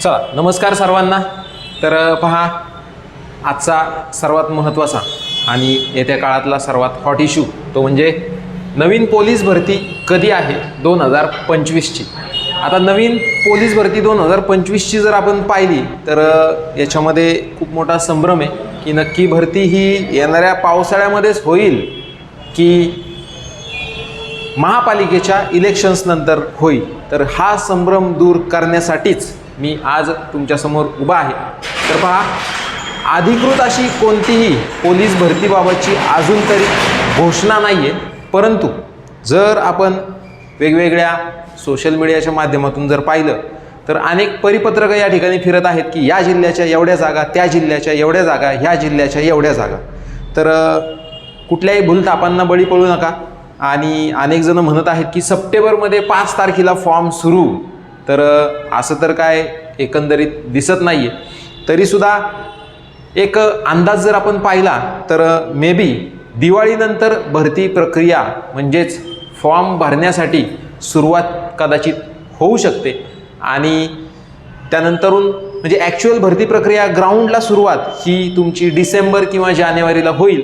चला नमस्कार सर्वांना. तर पहा आजचा सर्वात महत्त्वाचा आणि येत्या काळातला सर्वात हॉट इश्यू तो म्हणजे नवीन पोलीस भरती कधी आहे? दोन हजार पंचवीसची. आता नवीन पोलीस भरती दोन हजार पंचवीसची जर आपण पाहिली तर याच्यामध्ये खूप मोठा संभ्रम आहे की नक्की भरती ही येणाऱ्या पावसाळ्यामध्येच होईल की महापालिकेच्या इलेक्शन्स नंतर होईल. तर हा संभ्रम दूर करण्यासाठीच मी आज तुमच्यासमोर उभा आहे. तर पहा अधिकृत अशी कोणतीही पोलीस भरतीबाबतची अजून तरी घोषणा नाही आहे परंतु जर आपण वेगवेगळ्या सोशल मीडियाच्या माध्यमातून जर पाहिलं तर अनेक परिपत्रकं या ठिकाणी फिरत आहेत की या जिल्ह्याच्या एवढ्या जागा त्या जिल्ह्याच्या एवढ्या जागा ह्या जिल्ह्याच्या एवढ्या जागा. तर कुठल्याही भूलतापांना बळी पडू नका. आणि अनेक जण म्हणत आहेत की सप्टेंबरमध्ये पाच तारखेला फॉर्म सुरू. तर असं तर काय एकंदरीत दिसत नाही आहे तरीसुद्धा एक अंदाज जर आपण पाहिला तर मे बी दिवाळीनंतर भरती प्रक्रिया म्हणजेच फॉर्म भरण्यासाठी सुरुवात कदाचित होऊ शकते. आणि त्यानंतरून म्हणजे ॲक्च्युअल भरती प्रक्रिया ग्राउंडला सुरुवात ही तुमची डिसेंबर किंवा जानेवारीला होईल.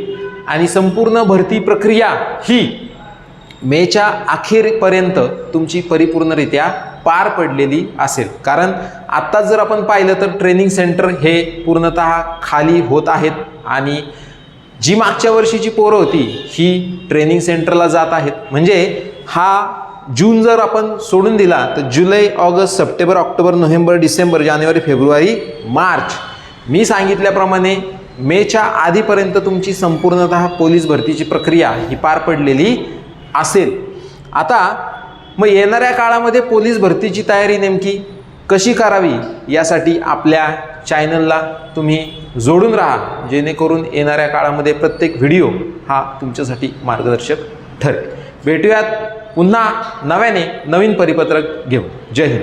आणि संपूर्ण भरती प्रक्रिया ही मेच्या अखेरपर्यंत तुमची परिपूर्णरित्या पार पडलेली असेल. कारण आत्ताच जर आपण पाहिलं तर ट्रेनिंग सेंटर हे पूर्णतः खाली होत आहेत आणि जी मागच्या वर्षीची पोरं होती ही ट्रेनिंग सेंटरला जात आहेत. म्हणजे हा जून जर आपण सोडून दिला तर जुलै August September October November December जानेवारी फेब्रुवारी मार्च मी सांगितल्याप्रमाणे मेच्या आधीपर्यंत तुमची संपूर्णतः पोलीस भरतीची प्रक्रिया ही पार पडलेली असेल. आता मग येणाऱ्या काळामध्ये पोलीस भरतीची तयारी नेमकी कशी करावी यासाठी आपल्या चॅनलला तुम्ही जोडून राहा जेणेकरून येणाऱ्या काळामध्ये प्रत्येक व्हिडिओ हा तुमच्यासाठी मार्गदर्शक ठरेल. भेटूयात पुन्हा नव्याने नवीन परिपत्रक घेऊन. जय हिंद.